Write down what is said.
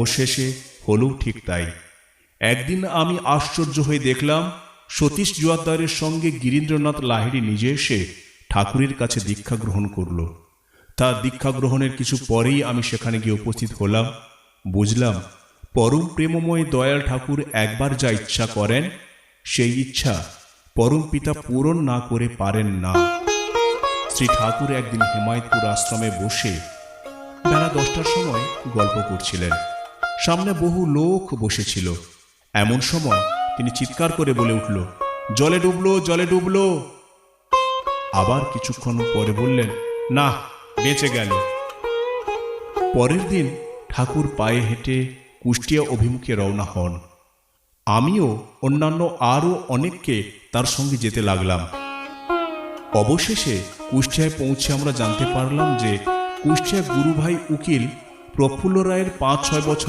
ও শেষে ঠিক তাই। একদিন আমি আশ্চর্য হয়ে দেখলাম, সতীশ জোয়ারদারের সঙ্গে গিরীন্দ্রনাথ লাহিড়ি নিজে এসে ঠাকুরের কাছে দীক্ষা গ্রহণ করল। তার দীক্ষা গ্রহণের কিছু পরেই আমি সেখানে গিয়ে উপস্থিত হলাম। বুঝলাম, পরম প্রেমময় দয়াল ঠাকুর একবার যা ইচ্ছা করেন, সেই ইচ্ছা পরম পিতা পূরণ না করে পারেন না। শ্রী ঠাকুর একদিন হিমায়তপুর আশ্রমে বসে বেলা দশটার সময় গল্প করছিলেন। সামনে বহু লোক বসেছিল। এমন সময় তিনি চিৎকার করে বলে উঠল, জলে ডুবলো জলে ডুবলো। আবার কিছুক্ষণ পরে বললেন, না, বেঁচে গেল। পরের দিন ঠাকুর পায়ে হেঁটে কুষ্টিয়া অভিমুখে রওনা হন। আমিও অন্যান্য আরও অনেককে তার সঙ্গে যেতে লাগলাম। অবশেষে কুষ্টিয়ায় পৌঁছে আমরা জানতে পারলাম যে কুষ্টিয়া গুরুভাই উকিল প্রফুল্ল রায়ের পাঁচ ছয় বছর